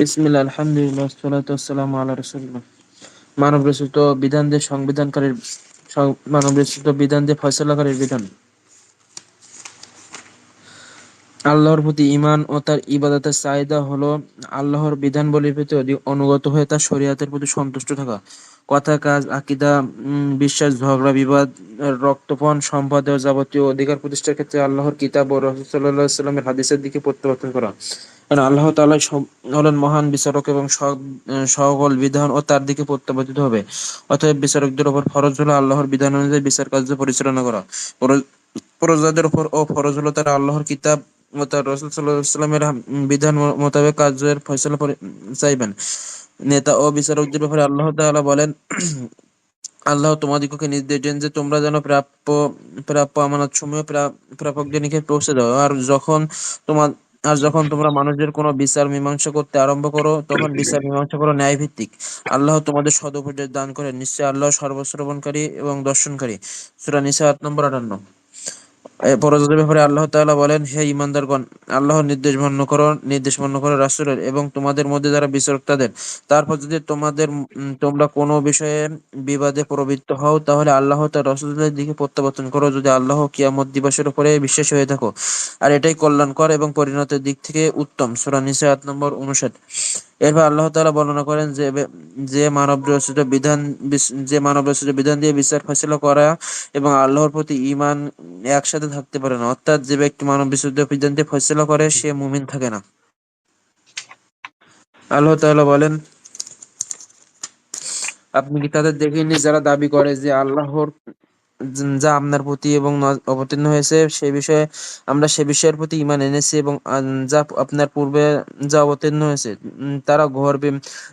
বিসমিল্লাহ আলহামদুলিল্লাহ সালাতু ওয়াসসালামু আলা মানব রচিত বিধান সংবিধানকারীর মানব রচিত বিধান ফয়সালাকারীর বিধান আল্লাহর প্রতি ঈমান ও তার ইবাদতের চাহিদা হলো আল্লাহর বিধানবলীর প্রতি অধিক অনুগত হয়ে তার শরীয়তের প্রতি সন্তুষ্ট থাকা। কথা, কাজ, আকীদা, বিশ্বাস, ঝগড়া, বিবাদ, রক্তপান, সম্পদ ও যাবতীয় অধিকার প্রতিষ্ঠার ক্ষেত্রে আল্লাহর কিতাব ও রাসূল সাল্লাল্লাহু আলাইহি ওয়াসাল্লামের হাদিসের দিকে প্রত্যাবর্তন করা। কারণ আল্লাহ তাআলা হলেন মহান বিচারক এবং সব- সকল বিধান ও তার দিকে প্রত্যাবর্তিত হবে। অতএব বিচারকদের উপর ফরজ হলো আল্লাহর বিধান অনুযায়ী বিচার কার্য পরিচালনা করা। প্রজ- প্রজাদের উপর ও ফরজ হলো তারা আল্লাহর কিতাব ও তার রাসূল সাল্লাল্লাহু বিধান মোতাবেক কার্যের ফয়সালা চাইবেন। নেতা ও বিচারকদের ব্যাপারে আল্লাহ তাআলা বলেন, আল্লাহ তোমাদিগকে নির্দেশ দেন যে তোমরা যেন প্রাপ্য প্রাপ্য আমানতসমূহ প্রা- প্রাপকদের নিকট পৌঁছে দাও আর যখন তোমার আর যখন তোমরা মানুষদের কোনো বিচার মীমাংসা করতে আরম্ভ করো তখন বিচার মীমাংসা করো ন্যায় ভিত্তিক আল্লাহ তোমাদের সদুপদেশ দান করেন। নিশ্চয় আল্লাহ সর্বশ্রবণকারী এবং দর্শনকারী। সুরা নিসা আট নম্বর আটান্ন। ব্যাপারে আল্লাহ তাআলা বলেন, হে ঈমানদারগণ, আল্লাহর নির্দেশ মান্য করো, নির্দেশ মান্য করো রাসূলের এবং তোমাদের মধ্যে যারা বিচারক তাদের তারপর যদি তোমাদের তোমরা কোনো বিষয়ে বিবাদে প্রবৃত্ত হও, তাহলে আল্লাহ তার রাসূলের দিকে প্রত্যাবর্তন করো। যদি আল্লাহ কিয়ামত দিবসের উপরে বিশ্বাসী হয়ে থাকো। আর এটাই কল্যাণকর এবং পরিণতের দিক থেকে উত্তম। সূরা নিসা আট নম্বর উনষাট এরপর আল্লাহ তাআলা বর্ণনা করেন যে যে মানব রচিত বিধান, যে মানব রচিত বিধান দিয়ে বিচার ফয়সালা করা এবং আল্লাহর প্রতি ঈমান একসাথে থাকতে পারে না। অর্থাৎ যে ব্যক্তি মানব বিশুদ্ধ ফয়সলা ফয়সালা করে, সে মুমিন থাকে না। আল্লাহ তাআলা বলেন, আপনি কি তাদের দেখেননি যারা দাবি করে যে আল্লাহর য- আপনার প্রতি এবং অবতীর্ণ হয়েছে, সে বিষয়ে আমরা সে বিষয়ের প্রতি ঈমান এনেছি এবং যা আপনার পূর্বে যা অবতীর্ণ হয়েছে তারা ঘোর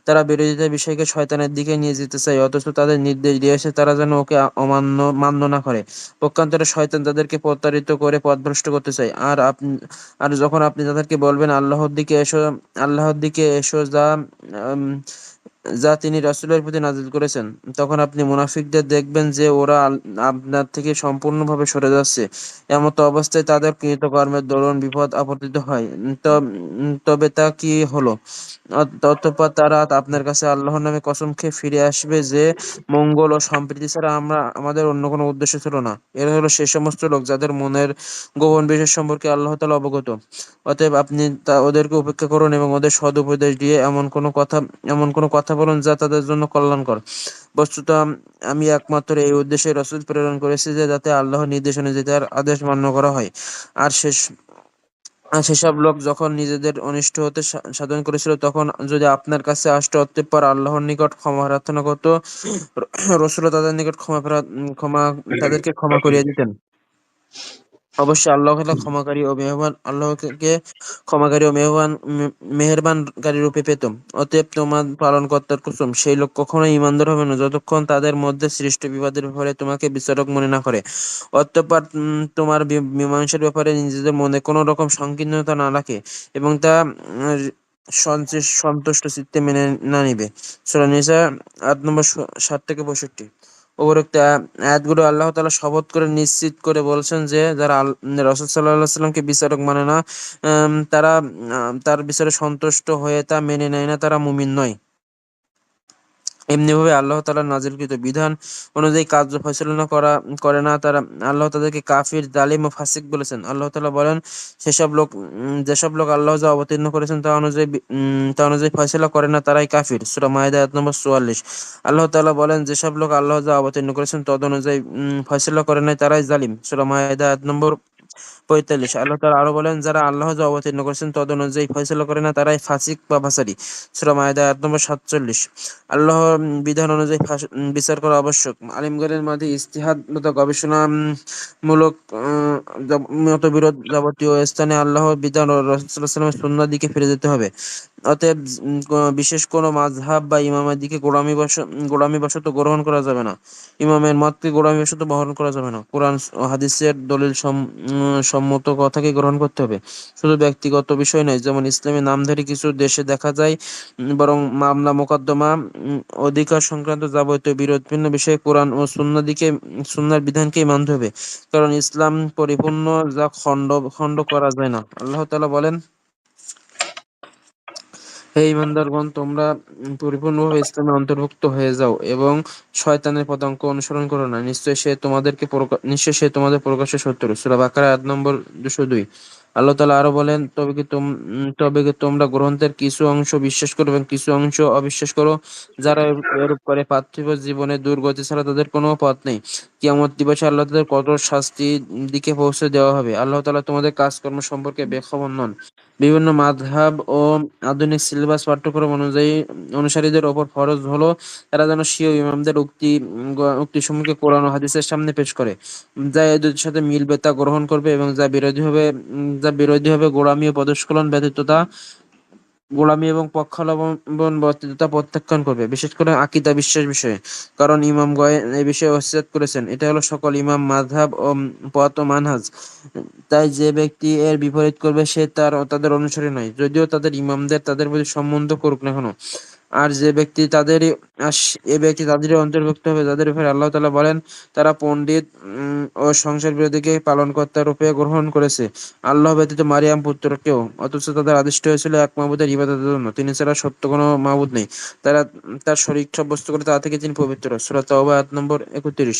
তারা বিরোধিতা বিষয়কে শয়তানের দিকে নিয়ে যেতে চায়, অথচ তাদের নির্দেশ দিয়েছে তারা যেন ওকে অমান্য, মান্য না করে। পক্ষান্তরে শয়তান তাদেরকে প্রতারিত করে পথভ্রষ্ট করতে চায়। আর আপনি আর যখন আপনি তাদেরকে বলবেন, আল্লাহর দিকে এসো, আল্লাহর দিকে এসো যা যা তিনি রাসূলের প্রতি নাযিল করেছেন, তখন আপনি মুনাফিকদের দেখবেন যে ওরা আপনার থেকে সম্পূর্ণভাবে সরে যাচ্ছে। এমত অবস্থায় তাদের কৃতকর্মের দরুন বিপদ আপতিত হয়। তবে তা কি হলো? অত- অতঃপর তারা আপনার কাছে আল্লাহর নামে কসম খেয়ে ফিরে আসবে যে মঙ্গল ও সম্প্রীতি ছাড়া আমরা, আমাদের অন্য কোনো উদ্দেশ্য ছিল না। এরা হলো সে সমস্ত লোক যাদের মনের গোপন বিষয় সম্পর্কে আল্লাহ তাআলা অবগত। অতএব আপনি তা, ওদেরকে উপেক্ষা করুন এবং ওদের সদুপদেশ দিয়ে এমন কোনো কথা, এমন কোনো কথা বলুন, যা তাদের জন্য কল্যাণকর। বস্তুত, আমি একমাত্র এই উদ্দেশ্যে রসুল প্রেরণ করেছি যে, যাতে আল্লাহর নির্দেশ অনুযায়ী তার আদেশ মান্য করা হয়। আর শেষ সেসব লোক যখন নিজেদের অনিষ্ট হতে সাধন করেছিল, তখন যদি আপনার কাছে আসতো, অতঃপর আল্লাহর নিকট ক্ষমা প্রার্থনা করতো। রসুল তাদের নিকট ক্ষমা ক্ষমা, তাদেরকে ক্ষমা করিয়ে দিতেন। অবশ্যই আল্লাহ হলো ক্ষমাকারী ও মেহরবান, আল্লাহকে ক্ষমাকারী ও মেহরবান মে- মেহেরবানকারী রূপে পেত অতএব তোমার পালনকর্তার কুসুম, সেই লোক কখনোই ইমানদার হবে না, যতক্ষণ তাদের মধ্যে সৃষ্ট বিবাদের ব্যাপারে তোমাকে বিচারক মনে না করে। অতঃপর তোমার মীমাংসার ব্যাপারে নিজেদের মনে কোনো রকম সংকীর্ণতা না রাখে এবং তা সন্তুষ্ট চিত্তে মেনে না নিবে। সূরা নিসা আট নম্বর ষাট থেকে পঁয়ষট্টি। উপরোক্ত আয়া- আয়াতগুলো আল্লাহ তালা শপথ করে নিশ্চিত করে বলছেন যে, যারা রাসূল সাল্লাল্লাহু সাল্লামকে বিচারক মানে না তারা তার বিচারে সন্তুষ্ট হয়ে তা মেনে নেয় না, তারা মুমিন নয়। এমনিভাবে আল্লাহ তাআলার নাজিলকৃত বিধান অনুযায়ী কার্য পরিচালনা করা, করে না। তারা আল্লাহ তাদেরকে কাফির, জালিম ও ফাসিক বলেছেন। আল্লাহ তালা বলেন সেসব লোক যেসব লোক আল্লাহ যা অবতীর্ণ করেছেন তা অনুযায়ী তা অনুযায়ী ফয়সালা করে না, তারাই কাফির। সূরা মাইদা এক নম্বর 44 আল্লাহ তালা বলেন, যেসব লোক আল্লাহ যা অবতীর্ণ করেছেন তদ অনুযায়ী ফয়সালা করে নাই, তারাই জালিম। সূরা মাইদা এক নম্বর পঁয়তাল্লিশ। আল্লাহ তালা আরও বলেন, যারা আল্লাহ অবতীর্ণ করেছেন, তদ অনুযায়ী ফয়সলা করে না, তারাই ফাসিক বা ফাসারি সুরাম আয়দা আট নম্বর সাতচল্লিশ। আল্লাহ বিধান অনুযায়ী বিচার করা আবশ্যক। আলিমগড়ের মাঝে ইস্তিহাদ গবেষণা মূলক মতবিরোধ যাবতীয় স্থানে আল্লাহ বিধান ও দিকে ফিরে যেতে হবে। অতএব বিশেষ কোনো মাযহাব বা ইমামের দিকে গোলামি বশ গোলামি বশত গ্রহণ করা যাবে না। ইমামের মতকে গোলামি বশত বহন করা যাবে না। কোরআন হাদিসের দলিল সম্মত কথাকে গ্রহণ করতে হবে। শুধু ব্যক্তিগত বিষয় নয়, যেমন ইসলামী নামধারী কিছু দেশে দেখা যায় বরং মামলা মোকদ্দমা অধিকার সংক্রান্ত যাবতীয় বিরোধপূর্ণ বিষয়ে কোরআন ও সুন্নাহ দিকে, সুন্নাহর বিধানকেই মানতে হবে। কারণ ইসলাম পরিপূর্ণ যা খণ্ড খণ্ড করা যায় না। আল্লাহ তাআলা বলেন হে ঈমানদারগণ তোমরা পরিপূর্ণভাবে ইসলামে অন্তর্ভুক্ত হয়ে যাও এবং শয়তানের পদাঙ্ক অনুসরণ করো না। নিশ্চয় সে তোমাদেরকে নিশ্চয় সে তোমাদের প্রকাশ্য শত্রু। সূরা বাকারা, আয়াত নম্বর দুশো দুই। আল্লাহ তাআলা আরও বলেন, তবে কি তবে কি তোমরা গ্রন্থের কিছু অংশ বিশ্বাস করো এবং কিছু অংশ অবিশ্বাস করো? যারা এরূপ করে পার্থিব জীবনে দুর্গতি ছাড়া তাদের কোনো পথ নেই। কিয়ামত দিবসে আল্লাহ তাদের কঠোর শাস্তির দিকে পৌঁছে দেওয়া হবে। আল্লাহ তাআলা তোমাদের কাজকর্ম সম্পর্কে বেখবর নন। বিভিন্ন মাযহাব ও আধুনিক সিলেবাস পাঠ্যক্রম অনুযায়ী অনুসারীদের ওপর ফরজ হলো তারা যেন সিও ইমামদের উক্তি উক্তি সম্মুখে কোরআন ও হাদিসের সামনে পেশ করে। যা এদের সাথে মিলবে তা গ্রহণ করবে এবং যা বিরোধী হবে যা বিরোধী হবে গোড়ামি ও পদস্খলন ব্যতীত তা গোলামি এবং পক্ষাবলম্বন বক্তৃতা প্রত্যাখ্যান করবে, বিশেষ করে আকিদা বিশ্বাস বিষয়ে। কারণ ইমাম গয়েন এই বিষয়ে অস্বীকার করেছেন, এটা হলো সকল ইমাম মাধাব ও পথ ও মানহাজ। তাই যে ব্যক্তি এর বিপরীত করবে, সে তার তাদের অনুসারী নয়, যদিও তাদের ইমামদের তাদের প্রতি সম্বন্ধ করুক না কেন। আর যে ব্যক্তি তাদের এ ব্যক্তি তাদেরই অন্তর্ভুক্ত হবে যাদের উপরে আল্লাহ তালা বলেন, তারা পণ্ডিত ও সংসার বিরোধীকে পালনকর্তা রূপে গ্রহণ করেছে। আল্লাহ ব্যতীত মারিয়াম পুত্রকেও অথচ তাদের আদিষ্ট হয়েছিল এক মাহবুদের ইবাদতের জন্য। তিনি ছাড়া সত্য কোনো মাহবুদ নেই। তারা, তার শরীর সাব্যস্ত করে তা থেকে তিনি পবিত্র। সুরাত নম্বর একত্রিশ।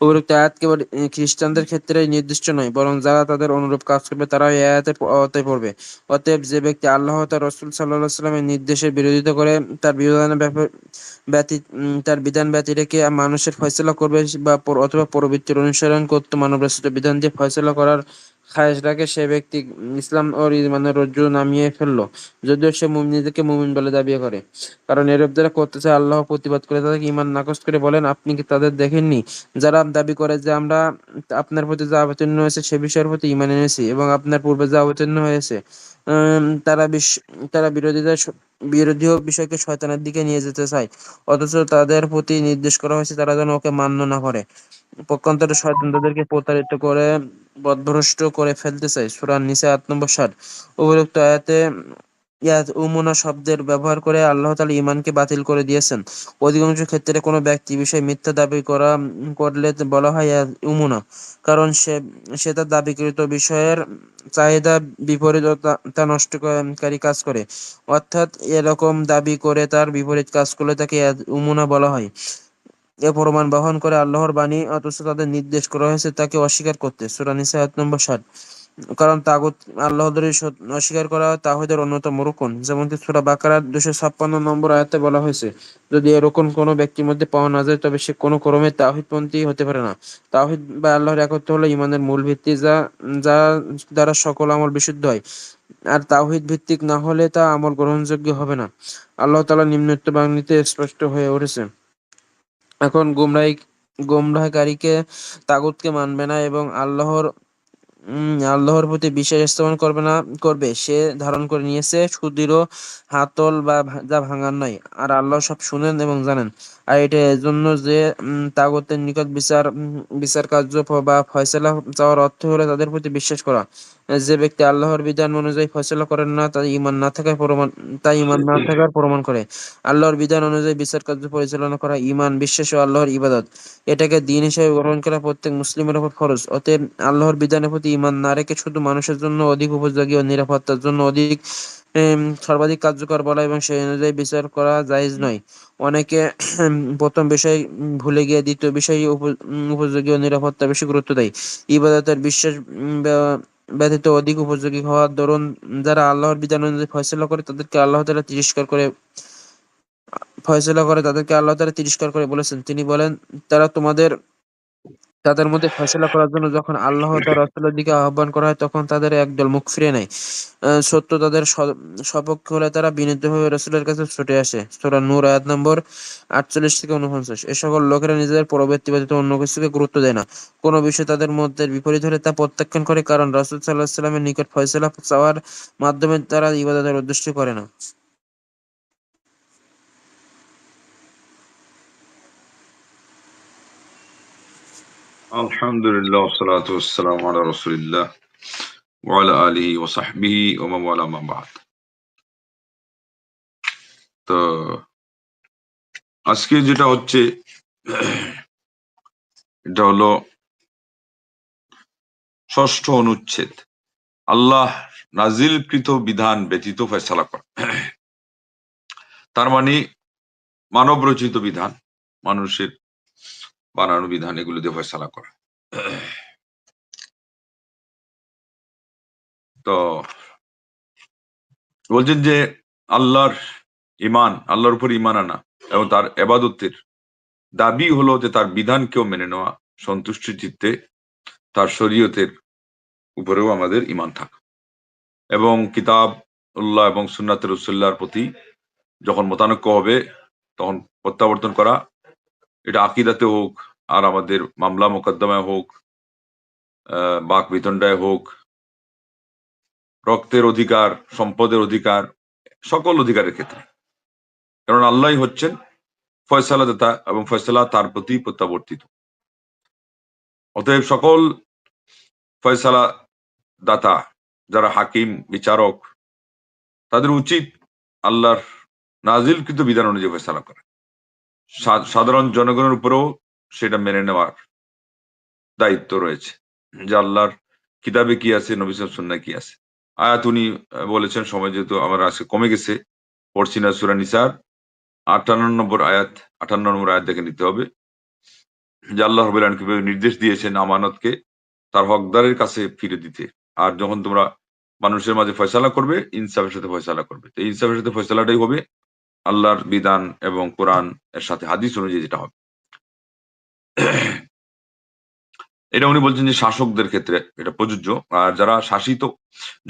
উপরোক্ত আয়াত কেবল খ্রিস্টানদের ক্ষেত্রে নির্দিষ্ট নয়, বরং যারা তাদের অনুরূপ কাজ করবে তারা এই আয়াতের আওতায় পড়বে। অতএব যে ব্যক্তি আল্লাহ তার রসুল আলাইহি সাল্লামের নির্দেশের বিরোধিতা করে, তার বিধানের ব্যতীত তার বিধান ব্যতী রেখে মানুষের ফয়সলা করবে বা অথবা প্রবৃত্তির অনুসরণ করতো মানব রচিত বিধান দিয়ে ফয়সালা করার খায়েশ রাখে সে ব্যক্তি ইসলাম ও ইমানের রজ্জু নামিয়ে ফেলল। যদিও সে নিজেকে মুমিন বলে দাবি করে। কারণ এরূপ যারা করতেছে আল্লাহ প্রতিবাদ করে তাদেরকে ইমান নাকচ করে বলেন, আপনি কি তাদের দেখেননি? যারা দাবি করে যে আমরা আপনার প্রতি যা অবতীর্ণ হয়েছে, সে বিষয়ের প্রতি ঈমান এনেছি এবং আপনার পূর্বে যা অবতীর্ণ হয়েছে তারা বিশ- তারা বিরোধীদের বিরোধী বিষয়কে শয়তানের দিকে নিয়ে যেতে চায়। অথচ তাদের প্রতি নির্দেশ করা হয়েছে, তারা যেন ওকে মান্য না করে। পক্ষান্তরে শয়তান তাদেরকে প্রতারিত করে পথভ্রষ্ট করে ফেলতে চায় সূরা নিসা আট নম্বর ষাট উপরোক্ত আয়াতে ইয়াত উমুনা শব্দের ব্যবহার করে আল্লাহ তাআলা ইমানকে বাতিল করে দিয়েছেন। অধিকাংশ ক্ষেত্রে কোনো ব্যক্তি বিষয়ে মিথ্যা দাবি করা, করলে বলা হয় ইয়াত উমুনা। কারণ সে সে তার দাবিকৃত বিষয়ের চাহিদা বিপরীত তা- নষ্টকারী কাজ করে। অর্থাৎ এরকম দাবি করে তার বিপরীত কাজ করলে তাকে ইয়াত উমুনা বলা হয়। এ প্রমাণ বহন করে আল্লাহর বাণী, অথচ তাদের নির্দেশ করা হয়েছে তাকে অস্বীকার করতে। সূরা নিসা আয়াত নম্বর ষাট। কারণ তাগুত আল্লাহদের অস্বীকার করা তাহিদের অন্যতম রুকন, যেমনটি সূরা বাকারার দুশো ছাপ্পান্ন নম্বর আয়াতে বলা হয়েছে। যদি এরকম কোনো ব্যক্তির মধ্যে পাওয়া না যায়, তবে সে কোনো ক্রমে তাওহীদপন্থী হতে পারে না। তাওহীদ বা আল্লাহর একত্র হলো ইমানের মূল ভিত্তি যা যা দ্বারা সকল আমল বিশুদ্ধ হয়। আর তাওহীদ ভিত্তিক না হলে তা আমল গ্রহণযোগ্য হবে না। আল্লাহ তাআলা নিম্নত্ব বাণীতে স্পষ্ট হয়ে উঠেছে। এখন গুমরাহি, গুমরাহকারীকে তাগুতকে মানবে না এবং আল্লাহর আল্লাহর প্রতি বিশ্বাস স্থাপন করবে না, করবে। সে ধারণ করে নিয়েছে সুদৃঢ় হাতল বা যা ভাঙার নয়। আর আল্লাহ সব শুনেন এবং জানেন। আর এটা এজন্য যে তাগুতের নিকট বিচার বিচার কার্য বা ফয়সালা চাওয়ার অর্থ হলো তাদের প্রতি বিশ্বাস করা। যে ব্যক্তি আল্লাহর বিধান অনুযায়ী ফয়সালা করেন না, তার ঈমান না থাকার প্রমাণ তাই ঈমান না থাকার প্রমাণ করে। আল্লাহর বিধান অনুযায়ী বিচার কার্য পরিচালনা করা ঈমান, বিশ্বাস ও আল্লাহর ইবাদত। এটাকে দিন হিসেবে গ্রহণ করা প্রত্যেক মুসলিমের উপর ফরজ। অতএব আল্লাহর বিধানের প্রতি ঈমান না রেখে শুধু মানুষের জন্য অধিক উপযোগী ও নিরাপত্তার জন্য অধিক সর্বাধিক কার্যকর বলা এবং সেই অনুযায়ী বিচার করা জায়েজ নয়। অনেকে প্রথম বিষয় ভুলে গিয়ে দ্বিতীয় বিষয় উপযোগী ও নিরাপত্তা বেশি গুরুত্ব দেয়। ইবাদতের বিশ্বাস ব্যতীত অধিক উপযোগী হওয়ার দরুন যারা আল্লাহর বিধান অনুযায়ী ফয়সলা করে, তাদেরকে আল্লাহ তালা তিরস্কার করে, ফয়সলা করে, তাদেরকে আল্লাহ তালা তিরস্কার করে বলেছেন। তিনি বলেন, তারা তোমাদের তাদের মধ্যে ফয়সালা করার জন্য যখন আল্লাহ তার রাসূলের দিকে আহ্বান করা হয়, তখন তাদের একদল মুখ ফিরিয়ে নেয়। সত্য তাদের সপক্ষে হলে তারা বিনীতভাবে রাসূলের কাছে ছুটে আসে। সূরা নূর আয়াত নম্বর আটচল্লিশ থেকে উনপঞ্চাশ এ সকল লোকেরা নিজেদের পরবর্তী ব্যতীত অন্য কিছুকে গুরুত্ব দেয় না। কোনো বিষয় তাদের মধ্যে বিপরীত হলে তা প্রত্যাখ্যান করে, কারণ রাসূল আলাইহি সাল্লামের নিকট ফয়সালা চাওয়ার মাধ্যমে তারা ইবাদতের উদ্দেশ্য করে না। আলহামদুলিল্লাহ সালাত ওসালাম আলা রসুলিল্লাহ ওয়ালা আলী ও সাহবিহি ও মাওয়ালা মাবাদ তো, আজকে যেটা হচ্ছে, এটা হলো ষষ্ঠ অনুচ্ছেদ। আল্লাহ নাজিলকৃত বিধান ব্যতীত ফেসলা করা। তার মানে মানব রচিত বিধান, মানুষের বানানো বিধান, এগুলো দিয়ে ফয়সালা করা। তো বলছেন যে আল্লাহর ইমান আল্লাহর উপর ইমান আনা এবং তার এবাদতের দাবি হলো যে তার বিধানকেও মেনে নেওয়া সন্তুষ্টি চিত্তে তার শরীয়তের উপরেও আমাদের ইমান থাকা। এবং কিতাব উল্লাহ এবং সুন্নাতের রসুল্লাহর প্রতি যখন মতানক্য হবে, তখন প্রত্যাবর্তন করা এটা আকিদাতে হোক, আর আমাদের মামলা মোকদ্দমায় হোক বাক বিতণ্ডায় হোক, রক্তের অধিকার, সম্পদের অধিকার, সকল অধিকারের ক্ষেত্রে। কারণ আল্লাহ হচ্ছেন ফয়সালা দাতা এবং ফয়সালা তার প্রতি প্রত্যাবর্তিত। অতএব সকল ফয়সালা দাতা, যারা হাকিম, বিচারক, তাদের উচিত আল্লাহর নাজিলকৃত বিধান অনুযায়ী ফয়সালা করা। সাধারণ জনগণের উপরেও সেটা মেনে নেওয়ার দায়িত্ব রয়েছে, যে আল্লাহর কিতাবে কি আছে, নবী সুন্নাহ কি আছে। আয়াত উনি বলেছেন, সময় যেহেতু আমার আজকে কমে গেছে, পড়ছি না সুরা নিসার, আটান্ন নম্বর আয়াত, আটান্ন নম্বর আয়াত দেখে নিতে হবে, যে আল্লাহ রবিল কীভাবে নির্দেশ দিয়েছেন আমানতকে তার হকদারের কাছে ফিরে দিতে। আর যখন তোমরা মানুষের মাঝে ফয়সালা করবে, ইনসাফের সাথে ফয়সালা করবে। তো ইনসাফের সাথে ফয়সালাটাই হবে আল্লাহর বিধান এবং কোরআন এর সাথে হাদিস অনুযায়ী যেটা হবে। এটা উনি বলছেন যে শাসকদের ক্ষেত্রে এটা প্রযোজ্য। আর যারা শাসিত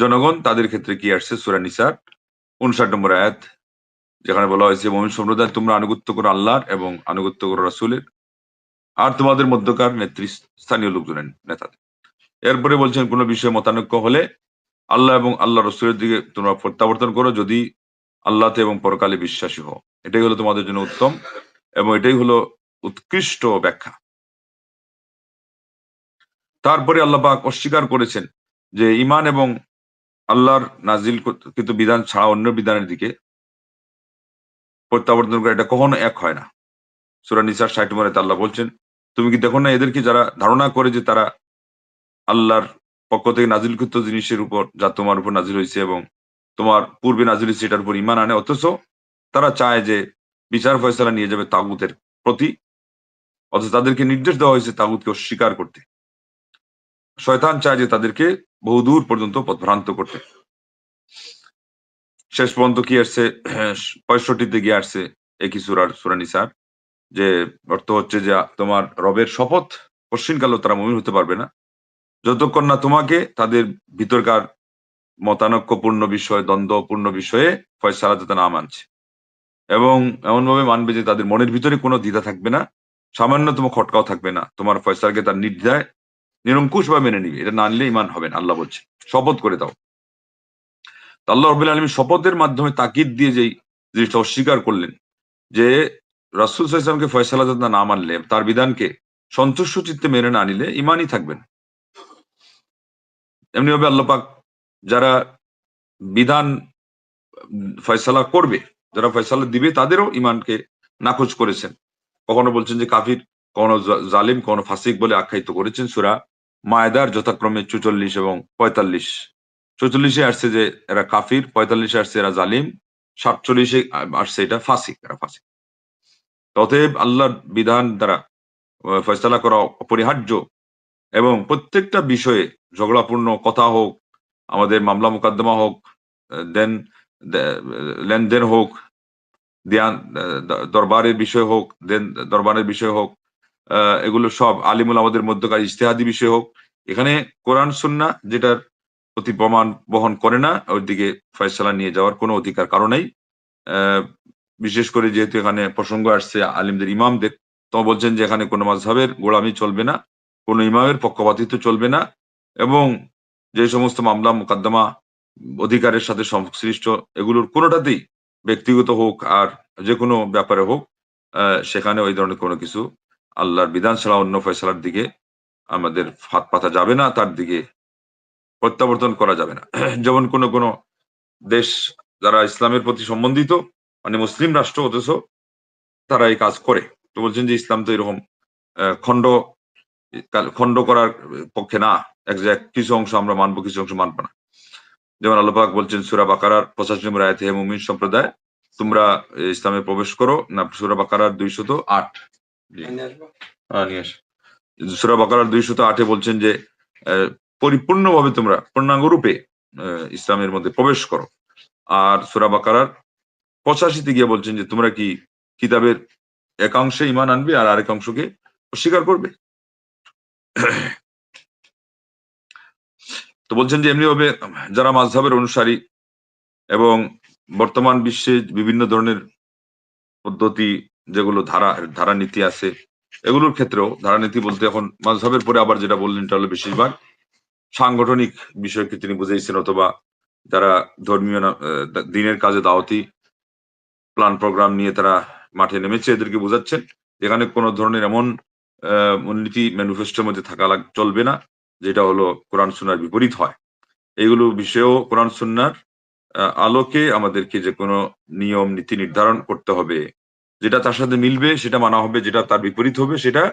জনগণ, তাদের ক্ষেত্রে কি আসছে? সুরা নিসার উনষাট নম্বর আয়াত, যেখানে বলা হয়েছে, মমিন সম্প্রদায়, তোমরা আনুগত্য করো আল্লাহর এবং আনুগত্য করো রাসূলের। আর তোমাদের মধ্যকার নেত্রী স্থানীয় লোকজনের নেতাদের। এরপরে বলছেন, কোনো বিষয়ে মতানৈক্য হলে আল্লাহ এবং আল্লাহ রসুলের দিকে তোমরা প্রত্যাবর্তন করো। যদি আল্লাহতে এবং পরকালে বিশ্বাসী হও। এটাই হলো তোমাদের জন্য উত্তম এবং এটাই হলো উৎকৃষ্ট ব্যাখ্যা। তারপরে আল্লাহ পাক অস্বীকার করেছেন যে ইমান এবং আল্লাহর নাজিল কিন্তু বিধান ছাড়া অন্য বিধানের দিকে প্রত্যাবর্তন করে, এটা কখনো এক হয় না। সুরা নিসার ষাট নম্বরে আল্লাহ বলছেন, তুমি কি দেখো না এদেরকে যারা ধারণা করে যে তারা আল্লাহর পক্ষ থেকে নাজিলকৃত জিনিসের উপর, যা তোমার উপর নাজিল হয়েছে এবং তোমার পূর্বে হয়েছে এটার উপর ইমান আনে, অথচ তারা চায় যে বিচার ফয়সালা নিয়ে যাবে তাগুতের প্রতি। অথচ তাদেরকে নির্দেশ দেওয়া হয়েছে তাগুতকে অস্বীকার করতে। শয়তান চায় যে তাদেরকে বহুদূর পর্যন্ত পথভ্রান্ত করতে। শেষ পর্যন্ত কি আসছে? পঁয়ষট্টিতে গিয়ে আসছে একই সুরার সুরানিসার যে অর্থ হচ্ছে যে তোমার রবের শপথ পশ্চিমকালেও তারা মমিন হতে পারবে না। যতক্ষণ না তোমাকে তাদের ভিতরকার মতানৈক্যপূর্ণ বিষয়ে, দ্বন্দ্বপূর্ণ বিষয়ে ফয়সালা যাতে না মানছে। এবং এমনভাবে মানবে যে তাদের মনের ভিতরে কোনো দ্বিধা থাকবে না, সামান্যতম খটকাও থাকবে না। তোমার ফয়সালকে তার নির্দ্বিধায় নিরঙ্কুশ ভাবে মেনে নিবে। এটা না আনলে ইমান হবে না, আল্লাহ বলছে। শপথ করে দাও। আল্লাহ রবিল আলমী শপথের মাধ্যমে তাকিদ দিয়ে যেই জিনিসটা অস্বীকার করলেন, যে রাসুল সাল্লামকে ফয়সালা যাতে না মানলে, তার বিধানকে সন্তুষ্ট চিত্তে মেনে না নিলে ইমানই থাকবেন এমনিভাবে আল্লাপাক যারা বিধান, ফয়সালা করবে, যারা ফয়সালা দিবে, তাদেরও ইমানকে নাকচ করেছেন। কখনো বলছেন যে কাফির, কখনো জালিম, কখনো ফাসিক বলে আখ্যায়িত করেছেন সুরা মায়দার যথাক্রমে চুচল্লিশ এবং পঁয়তাল্লিশ। চৌচল্লিশে আসছে যে এরা কাফির, পঁয়তাল্লিশে আসছে এরা জালিম, সাতচল্লিশে আসছে এটা ফাসিক, এরা ফাসিক। অতএব আল্লাহর বিধান দ্বারা ফয়সলা করা অপরিহার্য এবং প্রত্যেকটা বিষয়ে ঝগড়াপূর্ণ, কথা হোক আমাদের মামলা মোকদ্দমা হোক দেন লেনদেন হোক, দেয়ান দরবারের বিষয় হোক, দেন, দরবারের বিষয় হোক এগুলো সব আলিমুল আমাদের মধ্যকার ইশতেহাদি বিষয় হোক। এখানে কোরআন, সুন্না যেটার প্রতি প্রমাণ বহন করে না ওর দিকে ফয়সালা নিয়ে যাওয়ার কোনো অধিকার কারণেই বিশেষ করে যেহেতু এখানে প্রসঙ্গ আসছে আলিমদের ইমামদের, তো বলছেন যে এখানে কোনো মাঝহের গোলামি চলবে না, কোনো ইমামের পক্ষপাতিত্ব চলবে না, এবং যে সমস্ত মামলা, মোকদ্দমা অধিকারের সাথে সংশ্লিষ্ট এগুলোর কোনোটাতেই ব্যক্তিগত হোক আর যে কোনো ব্যাপারে হোক সেখানে ওই ধরনের কোনো কিছু আল্লাহর বিধান ছাড়া অন্য ফয়সালার দিকে আমাদের হাত পাতা যাবে না, তার দিকে প্রত্যাবর্তন করা যাবে না। যেমন কোনো কোনো দেশ যারা ইসলামের প্রতি সম্বন্ধিত মানে মুসলিম রাষ্ট্র অথচ, তারা এই কাজ করে। তো বলছেন যে ইসলাম তো এরকম খণ্ড খণ্ড করার পক্ষে না। এক যে কিছু অংশ আমরা মানবো কিছু অংশ মানবো না। যেমন আল্লাপাক বলছেন সুরা বাকারার পঁচাশি নম্বর আয়াতে হে মুমিন সম্প্রদায় তোমরা ইসলামে প্রবেশ করো। না সুরা বাকারার দুইশত আট। সূরা বাকারার দুইশত আটে বলছেন যে পরিপূর্ণভাবে তোমরা পূর্ণাঙ্গ রূপে ইসলামের মধ্যে প্রবেশ করো। আর সূরা বাকারার পঁচাশিতে গিয়ে বলছেন যে তোমরা কি কিতাবের একাংশে ইমান আনবে আর আরেক অংশকে অস্বীকার করবে? বলছেন যে এমনি ভাবে যারা মাঝহাবের অনুসারী এবং বর্তমান বিশ্বে বিভিন্ন ধরনের পদ্ধতি যেগুলো ধারা ধারা নীতি আছে, এগুলোর ক্ষেত্রেও ধারা নীতি বলতে এখন মাঝহের পরে আবার যেটা বললেন এটা হলো বেশিরভাগ সাংগঠনিক বিষয়কে তিনি বুঝাইছেন অথবা যারা ধর্মীয় দিনের কাজে দাওয়াতি প্ল্যান প্রোগ্রাম নিয়ে তারা মাঠে নেমেছে, এদেরকে বোঝাচ্ছেন। এখানে কোনো ধরনের এমন মূলনীতি ম্যানিফেস্টোর মধ্যে থাকা চলবে না। যেটা হলো কোরআন সুন্নার বিপরীত হয়। এইগুলো বিষয়েও কোরআন সুন্নার আলোকে আমাদেরকে যে কোনো নিয়ম, নীতি নির্ধারণ করতে হবে। যেটা তার সাথে মিলবে, সেটা মানা হবে, যেটা তার বিপরীত হবে, সেটা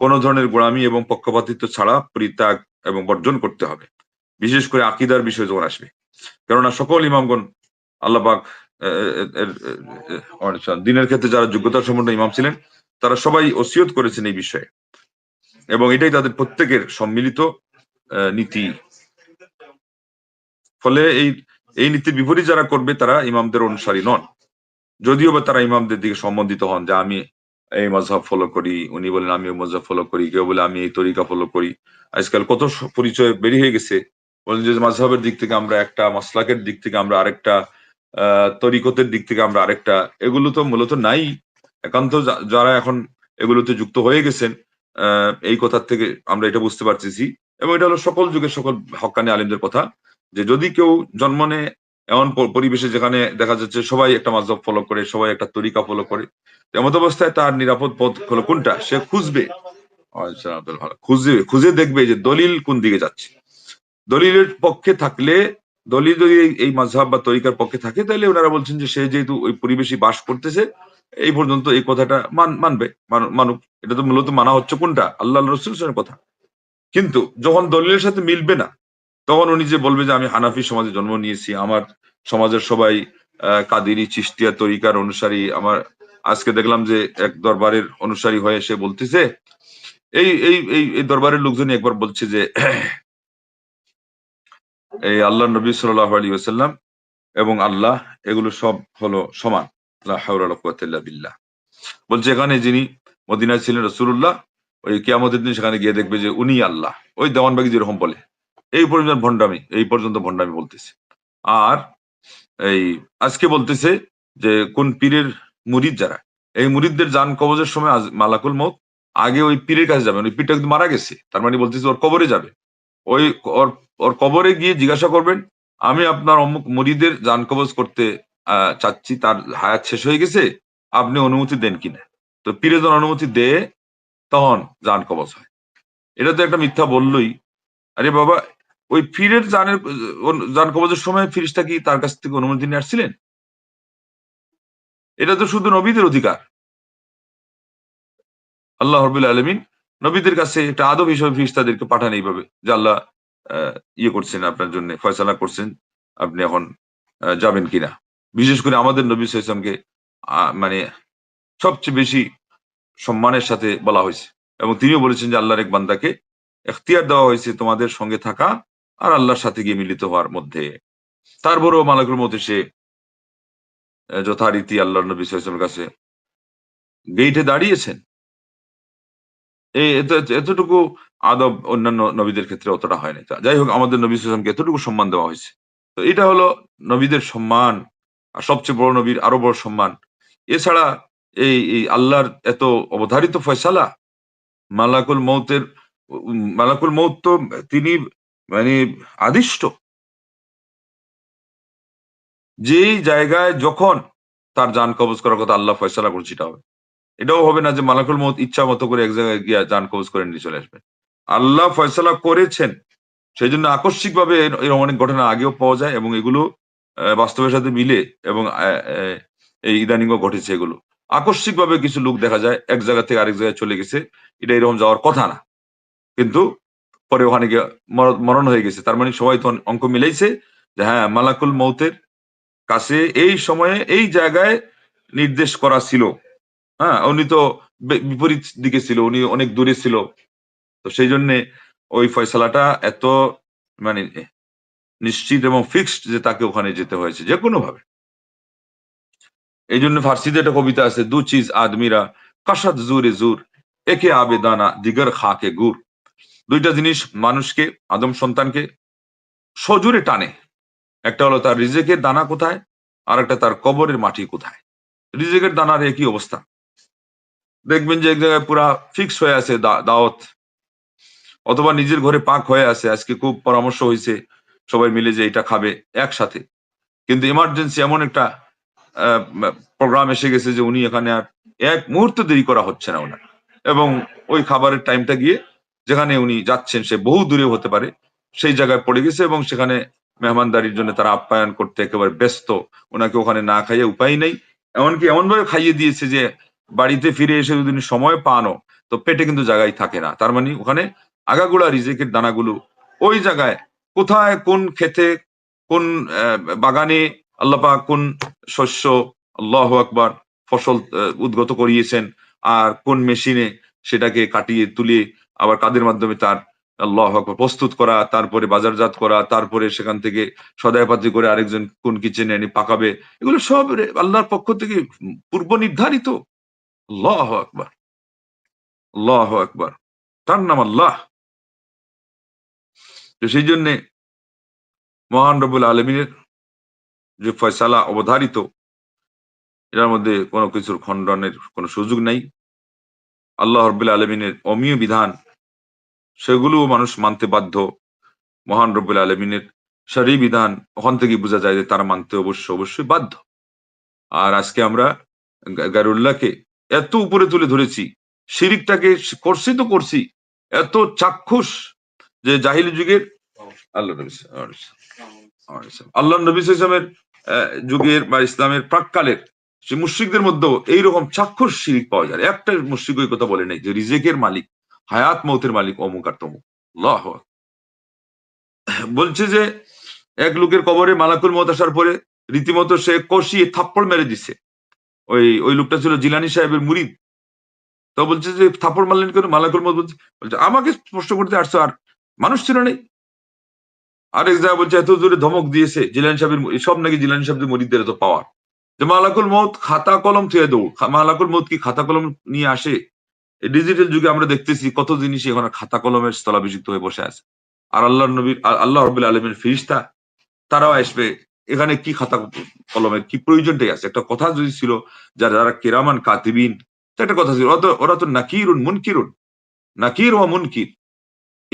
কোনো ধরনের গোড়ামি এবং পক্ষপাতিত্ব ছাড়া পরিত্যাগ এবং বর্জন করতে হবে। বিশেষ করে আকিদার বিষয় যখন আসবে। কেননা সকল ইমামগণ আল্লাপাক দিনের ক্ষেত্রে যারা যোগ্যতা সম্পন্ন ইমাম ছিলেন, তারা সবাই ওসিয়ত করেছেন এই বিষয়ে। এবং এটাই তাদের প্রত্যেকের সম্মিলিত নীতি। ফলে এই এই নীতির বিপরীত যারা করবে তারা ইমামদের অনুসারী নন। যদিও বা তারা ইমামদের দিকে সম্বন্ধিত হন যে আমি এই মজহব ফলো করি, উনি বলেন আমি ওই মজহব ফলো করি, কেউ বলে আমি এই তরিকা ফলো করি। আজকাল কত পরিচয় বেরিয়ে হয়ে গেছে। বলেন যে মজহবের দিক থেকে আমরা একটা, মাসলাকের দিক থেকে আমরা আরেকটা তরিকতের দিক থেকে আমরা আরেকটা, এগুলো তো মূলত নাই। একান্ত যারা এখন এগুলোতে যুক্ত হয়ে গেছেন এই কথার থেকে আমরা এটা বুঝতে পারতেছি। এবং এটা হলো সকল যুগের সকল হকানি আলিমদের কথা যে যদি কেউ জন্ম নেয় এমন পরিবেশে যেখানে দেখা যাচ্ছে সবাই একটা মাঝহব ফলো করে সবাই একটা তরিকা ফলো করে এমত অবস্থায় তার নিরাপদ পথ হলো কোনটা? সে খুঁজবে। আচ্ছা, ভালো। খুঁজে খুঁজে দেখবে যে দলিল কোন দিকে যাচ্ছে। দলিলের পক্ষে থাকলে দলিল যদি এই- এই মাঝহাব বা তরিকার পক্ষে থাকে তাহলে ওনারা বলছেন যে সে যেহেতু ওই পরিবেশে বাস করতেছে এই পর্যন্ত এই কথাটা মান- মানবে। মান- মানুক। এটা তো মূলত মানা হচ্ছে কোনটা? আল্লাহ রসুল কথা। কিন্তু যখন দলিলের সাথে মিলবে না, তখন উনি যে বলবে যে, আমি হানাফি সমাজে জন্ম নিয়েছি, আমার সমাজের সবাই কাদিরি চিস্তিয়া তরিকার অনুসারী, আমার আজকে দেখলাম যে এক দরবারের অনুসারী হয়ে সে বলতেছে। এই এই এই এই দরবারের লোকজনই একবার বলছে যে, এই আল্লাহ নবী সাল্লাহ আলী ওসাল্লাম এবং আল্লাহ এগুলো সব হলো সমান। বিল্লাহ। বলছে, এখানে যিনি মদিনায় ছিলেন রসুল্লাহ ওই কিয়ামতের দিন সেখানে গিয়ে দেখবে যে উনি আল্লাহ। ওই দেওয়ানবাগি যেরকম বলে। এই পর্যন্ত ভণ্ডামি, এই পর্যন্ত ভণ্ডামি বলতেছে। আর এই আজকে বলতেছে যে, কোন পীরের মুরিদ যারা, এই মুরিদদের যান কবজের সময় মালাকুল মত আগে ওই পীরের কাছে যাবেন। ওই পীরটা কিন্তু মারা গেছে। তার মানে বলতেছে ওর কবরে যাবে। ওই ওর ওর কবরে গিয়ে জিজ্ঞাসা করবেন, আমি আপনার অমুক মুরিদের যান কবজ করতে চাচ্ছি তার হায়াত শেষ হয়ে গেছে, আপনি অনুমতি দেন কিনা? তো পীরে যখন অনুমতি দেয় তখন যান কবজ হয়। এটা তো একটা মিথ্যা বললই। আরে বাবা, ওই পীরের জানের যান কবজের সময় ফিরিস্তা কি তার কাছ থেকে অনুমতি নিয়ে আসছিলেন? এটা তো শুধু নবীদের অধিকার। আল্লাহ রবুল আলমিন নবীদের কাছে একটা আদব হিসেবে ফিরিস্তাদেরকে পাঠান এইভাবে যে আল্লাহ ইয়ে করছেন আপনার জন্য, ফয়সালা করছেন, আপনি এখন যাবেন কিনা? বিশেষ করে আমাদের নবী সাইসলামকে মানে সবচেয়ে বেশি সম্মানের সাথে বলা হয়েছে। এবং তিনিও বলেছেন যে আল্লাহর এক বান্দাকে এখতিয়ার দেওয়া হয়েছে তোমাদের সঙ্গে থাকা আর আল্লাহর সাথে গিয়ে মিলিত হওয়ার মধ্যে। তারপরেও মালাকুর মধ্যে সে যথারীতি আল্লাহ নবী সাইসলামের কাছে গেইটে দাঁড়িয়েছেন। এতটুকু আদব অন্যান্য নবীদের ক্ষেত্রে অতটা হয়নি যাই হোক, আমাদের নবী সাল্লামকে এতটুকু সম্মান দেওয়া হয়েছে। তো এটা হলো নবীদের সম্মান। আর সবচেয়ে বড় নবীর আরও বড় সম্মান। এছাড়া এই এই আল্লাহর এত অবধারিত ফয়সালা, মালাকুল মৌতের মালাকুল মৌত তো তিনি মানে আদিষ্ট। যেই জায়গায় যখন তার যান কবজ করার কথা আল্লাহ ফয়সালা করছে এটা হবে। এটাও হবে না যে মালাকুল মত ইচ্ছা মতো করে এক জায়গায় গিয়ে যান কবজ করে নিয়ে চলে আসবে। আল্লাহ ফয়সালা করেছেন সেই জন্য আকস্মিক ভাবে এরকম অনেক ঘটনা আগেও পাওয়া যায় এবং এগুলো বাস্তবের সাথে মিলে এবং এই ইদানিংও ঘটেছে এগুলো। আকস্মিক ভাবে কিছু লোক দেখা যায়, এক জায়গা থেকে আরেক জায়গায় চলে গেছে, এটা এরকম যাওয়ার কথা না। কিন্তু পরে ওখানে গিয়ে মর- মরণ হয়ে গেছে। তার মানে সবাই তো অঙ্ক মিলাইছে যে হ্যাঁ মালাকুল মৌতের কাছে এই সময়ে এই জায়গায় নির্দেশ করা ছিল। হ্যাঁ উনি তো বিপরীত দিকে ছিল, উনি অনেক দূরে ছিল। তো সেই জন্যে ওই ফয়সালাটা এত মানে নিশ্চিত এবং ফিক্সড যে তাকে ওখানে যেতে হয়েছে, যে কোনো ভাবে। এই জন্য ফার্সিতে একটা কবিতা আছে, দু চিজ আদমিরা কাসাদ জুরে জুর, একে আবেদানা, দিগর খাকে গুর। দুইটা জিনিস মানুষকে, আদম সন্তানকে সজোরে টানে। একটা হলো তার রিজেকের দানা কোথায়, আর একটা তার কবরের মাটি কোথায়। রিজেকের দানার একই অবস্থা। দেখবেন যে এক জায়গায় পুরা ফিক্স হয়ে আছে দাওয়াত, অথবা নিজের ঘরে পাক হয়ে আছে। আজকে খুব পরামর্শ হয়েছে সবাই মিলে যে এটা খাবে একসাথে। কিন্তু ইমার্জেন্সি এমন একটা প্রোগ্রাম এসে গেছে যে উনি এখানে আর এক মুহূর্ত দেরি করা হচ্ছে না ওনার। এবং ওই খাবারের টাইমটা গিয়ে যেখানে উনি যাচ্ছেন সে বহু দূরে হতে পারে, সেই জায়গায় পড়ে গেছে এবং সেখানে মেহমানদারির জন্য তারা আপ্যায়ন করতে একেবারে ব্যস্ত। ওনাকে ওখানে না খাইয়ে উপায় নেই। এমনকি এমনভাবে খাইয়ে দিয়েছে যে বাড়িতে ফিরে এসে যদি সময় পানো তো পেটে কিন্তু জায়গায় থাকে না। তার মানে ওখানে আগাগোড়া রিজেকের দানাগুলো ওই জায়গায় কোথায় কোন ক্ষেতে কোন বাগানে আল্লাপাক কোন শস্য আল্লাহ আকবার ফসল উদ্গত করিয়েছেন আর কোন মেশিনে সেটাকে কাটিয়ে তুলে আবার কাদের মাধ্যমে তার আল্লাহ আকবার প্রস্তুত করা, তারপরে বাজারজাত করা, তারপরে সেখান থেকে সদায়পাতি করে আরেকজন কোন কিচেনে এনে পাকাবে, এগুলো সব আল্লাহর পক্ষ থেকে পূর্ব নির্ধারিত। আল্লাহ আকবার। আল্লাহ আকবার। তার নাম আল্লাহ। তো সেই জন্যে মহান রবুল আলমিনের যে ফয়সালা অবধারিত, এটার মধ্যে কোনো কিছুর খণ্ডনের কোনো সুযোগ নাই। আল্লাহ রবুল আলমিনের অমীয় বিধান, সেগুলো মানুষ মানতে বাধ্য। মহান রব্বুল আলমিনের সারি বিধান, ওখান থেকে বোঝা যায় যে তারা মানতে অবশ্য অবশ্যই বাধ্য। আর আজকে আমরা গারুল্লাহকে এত উপরে তুলে ধরেছি, শিরিকটাকে করছি তো করছি, এত চাক্ষুষ যে জাহিল যুগের আল্লাহ নবী। আল্লাহ নবী ইসলামের যুগের বা ইসলামের প্রাককালের সে মুশ্রিকদের মধ্যেও এইরকম চাক্ষুষ শিরিক পাওয়া যায়। একটা মুশ্রিক ওই কথা বলে নাই যে রিজেকের মালিক হায়াত মৌতের মালিক অমুক আর তমুক। আল্লাহু বলছে যে এক লোকের কবরে মালাকুল মত আসার পরে রীতিমতো সে কষিয়ে থাপ্পড় মেরে দিছে। ওই ওই লোকটা ছিল জিলানি সাহেবের মুরিদ। তো বলছে যে থাপ্পড় মারলেন কেন? মালাকুল মত বলছে, আমাকে স্পষ্ট করতে আসছো আর মানুষ ছিল নেই আরেক জায়গায় বলছে, এত জোরে ধমক দিয়েছে, জিলানি সাহেবের সব নাকি জিলান সাহেবের মরিদদের এত পাওয়ার যে মালাকুল মত খাতা কলম থুয়ে দৌড়। মালাকুল মত কি খাতা কলম নিয়ে আসে? ডিজিটাল যুগে আমরা দেখতেছি কত জিনিস এখন খাতা কলমের স্থলাভিষিক্ত হয়ে বসে আছে। আর আল্লাহ নবীর আল্লাহ রবিল আলমের ফিরিস্তা তারাও আসবে। এখানে কি খাতা কলমের কি প্রয়োজনটাই আছে? একটা কথা যদি ছিল, যারা যারা কেরামান, কাতিবিন একটা কথা ছিল ওরা তো নাকিরুন, মুনকিরুন। নাকির ও মুনকির।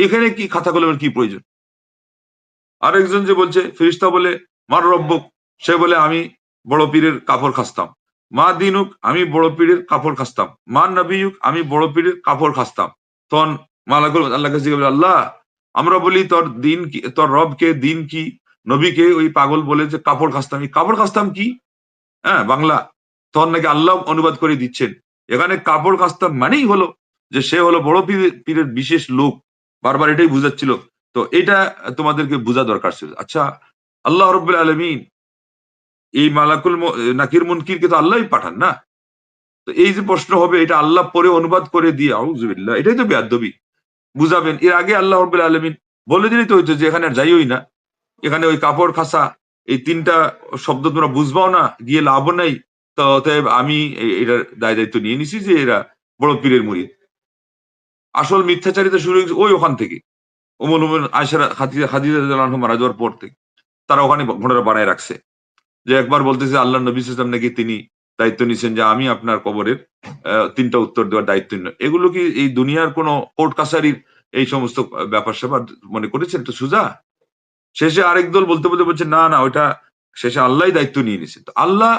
এখানে কি খাতা কলমের কি প্রয়োজন? আরেকজন যে বলছে ফিরিস্তা বলে মার রব্বক। সে বলে আমি বড় পীরের কাপড় খাস্তাম। মা দিনুক আমি বড় পীরের কাপড় খাস্তাম। মা নবীক আমি বড় পীরের কাপড় খাস্তাম। তখন মালাকুল আল্লাহ কাছে করল, আল্লাহ আমরা বলি তোর দিন কি তোর রবকে দিন কি? নবীকে ওই পাগল বলে যে কাপড় খাস্তাম? এই কাপড় খাস্তাম কি? হ্যাঁ বাংলা। তখন নাকি আল্লাহ অনুবাদ করে দিচ্ছেন। এখানে কাপড় কাস্তাম মানেই হলো যে সে হলো বড় পীরের বিশেষ লোক। বারবার এটাই বুঝাচ্ছিল। তো এটা তোমাদেরকে বোঝা দরকার ছিল। আচ্ছা আল্লাহ রব্বুল আলমিন এই মালাকুল নাকির মুনকিরকে তো আল্লাহই পাঠান না? তো এই যে প্রশ্ন হবে, এটা আল্লাহ পরে অনুবাদ করে দিয়ে আউজুবিল্লাহ এটাই তো বেয়াদবি। বুঝাবেন, এর আগে আল্লাহ রব্বুল আলমিন বলে দিলেই তো হইতো যে এখানে যাইওই না। এখানে ওই কাপড় খাসা, এই তিনটা শব্দ তোমরা বুঝবাও না, গিয়ে লাভও নাই। তো অতএব আমি এটার দায় দায়িত্ব নিয়ে নিছি যে এরা বড় পীরের মুড়ি। আসল মিথ্যাচারিতা শুরু হয়েছে ওই ওখান থেকে। ওমর উমর আয়সারা খাদিজা মারা যাওয়ার পর থেকে তারা ওখানে ঘোড়ারা বানায় রাখছে। যে একবার বলতেছে আল্লাহ নবী সাল্লাম নাকি তিনি দায়িত্ব নিছেন যে আমি আপনার কবরের তিনটা উত্তর দেওয়ার দায়িত্ব নিলাম এগুলো কি এই দুনিয়ার কোন কোর্ট কাছারির এই সমস্ত ব্যাপার স্যাপার মনে করেছেন? তো সুজা, শেষে আরেক দল বলতে বলতে বলছে, না না, ওইটা শেষে আল্লাহ দায়িত্ব নিয়ে নিছে। তো আল্লাহ,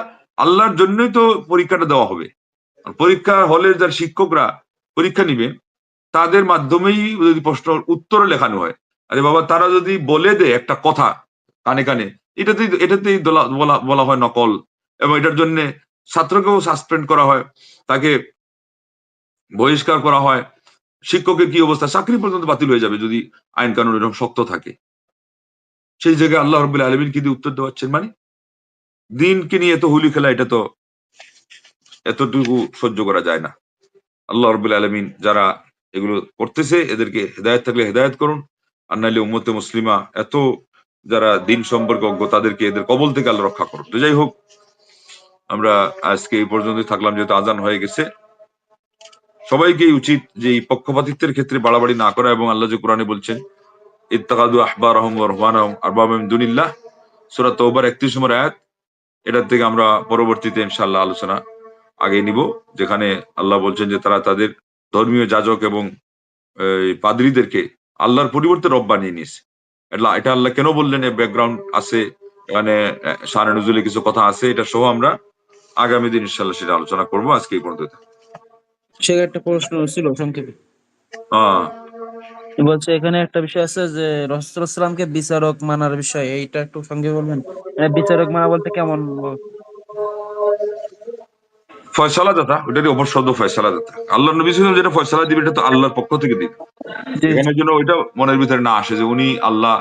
আল্লাহর জন্যই তো পরীক্ষাটা দেওয়া হবে। পরীক্ষা হলের যার শিক্ষকরা পরীক্ষা নিবে তাদের মাধ্যমেই যদি প্রশ্ন উত্তর লেখানো হয়, আরে বাবা, তারা যদি বলে দেয় একটা কথা কানে কানে এটাতেই এটাতেই বলা বলা হয় নকল। এবং এটার জন্য ছাত্রকেও সাসপেন্ড করা হয়, তাকে বহিষ্কার করা হয়, শিক্ষকের কি অবস্থা? চাকরি পর্যন্ত বাতিল হয়ে যাবে যদি আইন কানুন এরকম শক্ত থাকে। সেই জায়গায় আল্লাহ রবুল্লা আলমিন কি উত্তর দেওয়াচ্ছেন মানে? দিনকে নিয়ে এত হুলি খেলা, এটা তো এতটুকু সহ্য করা যায় না। আল্লাহ রবুল্লা আলমিন যারা এগুলো করতেছে। এদেরকে হেদায়ত থাকলে হেদায়ত করুন। আর নাইলে উম্মতে মুসলিমা এত যারা দিন সম্পর্কে অজ্ঞ, তাদেরকে এদের কবল থেকে আল্লাহ রক্ষা করুন। তো যাই হোক, আমরা আজকে এই পর্যন্তই থাকলাম, যেহেতু আজান হয়ে গেছে। সবাইকেই উচিত যে এই পক্ষপাতিত্বের ক্ষেত্রে বাড়াবাড়ি না করা এবং আল্লাহ যে কোরআনে বলছেন, ইত্তাকাদু আহবার রহম রহমান আরবাম দুনিল্লাহ, সুরা তৌবার একত্রিশ নম্বর আয়াত। এটার থেকে আমরা পরবর্তীতে ইনশাল্লাহ আলোচনা আগে নিব, যেখানে আল্লাহ বলছেন যে তারা তাদের ধর্মীয় যাজক এবং পাদ্রীদেরকে আল্লাহর পরিবর্তে রব বানিয়ে নিয়েছে। এটা এটা আল্লাহ কেন বললেন? এর ব্যাকগ্রাউন্ড আছে মানে সারে নজরুলের কিছু কথা আছে এটা সহ আমরা আগামী দিন ইনশাল্লাহ সেটা আলোচনা করব। আজকে এই পর্যন্ত। সে একটা প্রশ্ন ছিল সংক্ষেপে। হ্যাঁ। বলছে এখানে একটা বিষয় আছে যে রসুলামকে বিচারক মানার বিষয় এইটা একটু সঙ্গে বলবেন? মানে বিচারক মানা বলতে কেমন ফয়সালা দাতা ওটারই অপর শব্দ ফয়সালা দাতা। আল্লাহ নবী সাল্লাম যেটা ফয়সালা দিবে এটা তো আল্লাহর পক্ষ থেকে দিবে। এখানে যেন ওইটা মনের ভিতরে না আসে যে উনি আল্লাহ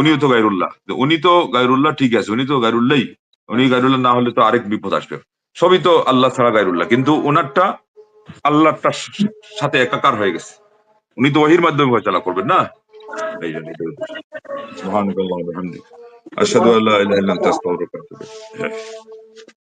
উনিও তো গাইরুল্লাহ তো উনি তো গাইরুল্লাহ ঠিক আছে উনি তো গাইরুল্লাহই উনি গাইরুল্লাহ না হলে তো আরেক বিপদ আসবে। সবই তো আল্লাহ ছাড়া গাইরুল্লাহ কিন্তু ওনারটা আল্লাহটার সাথে একাকার হয়ে গেছে। উনি তো ওহির মাধ্যমে ফয়সালা করবেন না? এই জন্য উদ্দেশ্য। ওয়া বিহামদিক। আশহাদু আল্লা ইলাহা ইল্লা আনতা আস্তাগফিরুকা ওয়া আতুবু।